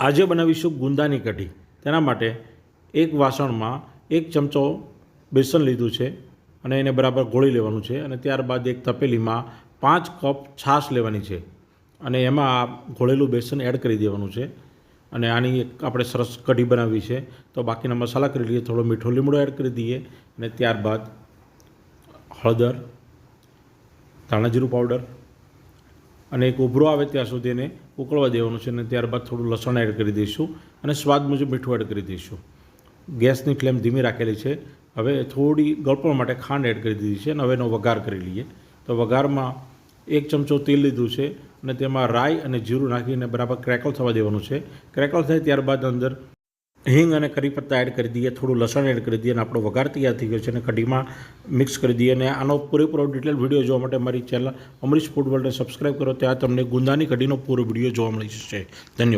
આજે બનાવીશું ગુંદાની કઢી. તેના માટે એક વાસણમાં એક ચમચો બેસન લીધું છે અને એને બરાબર ગોળી લેવાનું છે અને ત્યારબાદ એક તપેલીમાં પાંચ કપ છાશ લેવાની છે. અને એમાં ઘોળેલું બેસન એડ કરી દેવાનું છે. અને આની એક આપણે સરસ કઢી બનાવી છે. તો બાકીના મસાલા કરી લઈએ, થોડો મીઠો લીમડો એડ કરી દઈએ અને ત્યારબાદ હળદર, ધાણાજીરું પાવડર અને એક ઉભરો આવે ત્યાં સુધી એને ઉકળવા દેવાનું છે અને ત્યારબાદ થોડું લસણ એડ કરી દઈશું અને સ્વાદ મુજબ મીઠું એડ કરી દઈશું. ગેસની ફ્લેમ ધીમી રાખેલી છે. હવે થોડી ગળપણ માટે ખાંડ એડ કરી દીધી છે અને હવે એનો વઘાર કરી લઈએ. તો વઘારમાં એક ચમચો તેલ લીધું છે અને તેમાં રાઈ અને જીરું નાખીને બરાબર ક્રેકલ થવા દેવાનું છે. ક્રેકલ થાય ત્યારબાદ અંદર હિંગ અને કરી પત્તા એડ કરી દઈએ, થોડું લસણ એડ કરી દઈએ અને આપણો વઘાર તૈયાર થઈ ગયો છે અને કઢીમાં મિક્સ કરી દઈએ અને આનો પૂરેપૂરો ડિટેલ વીડિયો જોવા માટે મારી ચેનલ અમરીશ ફૂડ વર્લ્ડને સબસ્ક્રાઈબ કરો, ત્યાં તમને ગુંદાની કઢીનો પૂરો વીડિયો જોવા મળી જશે. ધન્યવાદ.